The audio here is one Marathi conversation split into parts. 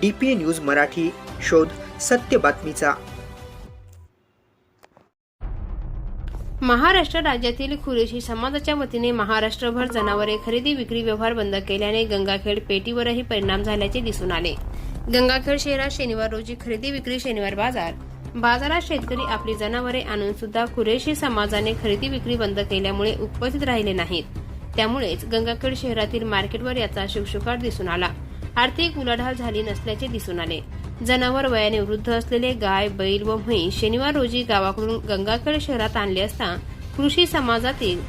डी पी न्यूज मराठी शोध सत्य बातमीचा. महाराष्ट्र राज्यातील खुरेशी समाजाच्या वतीने महाराष्ट्रभर जनावरे खरेदी विक्री व्यवहार बंद केल्याने गंगाखेड पेटीवरही परिणाम झाल्याचे दिसून आले. गंगाखेड शहरात शनिवार रोजी खरेदी विक्री शनिवार बाजार. बाजारात शेतकरी आपली जनावरे आणून सुद्धा खुरेशी समाजाने खरेदी विक्री बंद केल्यामुळे उपस्थित राहिले नाहीत. त्यामुळेच गंगाखेड शहरातील मार्केटवर याचा शुकशुकाट दिसून आला. आर्थिक उलाढाल झाली नसल्याचे दिसून आले. जनावर वयाने वृद्ध असलेले गाय बैल व म्हैस शनिवार रोजी गावाकडून गंगाखेड शहरात आणले असता कृषी समाजातील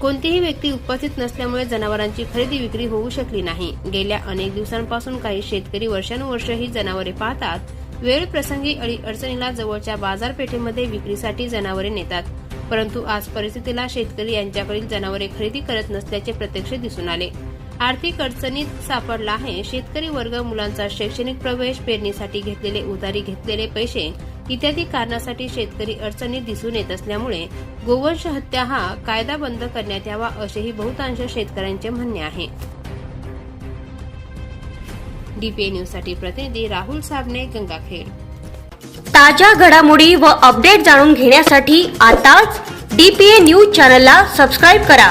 कोणतीही व्यक्ती उपस्थित नसल्यामुळे जनावरांची खरेदी विक्री होऊ शकली नाही. गेल्या अनेक दिवसांपासून काही शेतकरी वर्षानुवर्ष ही जनावरे पाहतात. वेळ प्रसंगी अडचणीला जवळच्या बाजारपेठेमध्ये विक्रीसाठी जनावरे नेतात. परंतु आज परिस्थितीला शेतकरी यांच्याकडील जनावरे खरेदी करत नसल्याचे प्रत्यक्ष दिसून आले. आर्थिक अडचणीत सापडला आहे. शेतकरी वर्ग मुलांचा शैक्षणिक प्रवेश पेरणीसाठी घेतलेले उधारी घेतलेले पैसे इत्यादी कारणासाठी शेतकरी अडचणीत दिसून येत असल्यामुळे गोवंश हत्या हा कायदा बंद करण्यात यावा असेही बहुतांश शेतकऱ्यांचे म्हणणे आहे. डीपीए न्यूज प्रतिनिधी राहुल साबणे गंगाखेड. ताज्या घडामोडी व अपडेट जाणून घेण्यासाठी आताच डीपीए न्यूज चॅनलला सबस्क्राईब करा.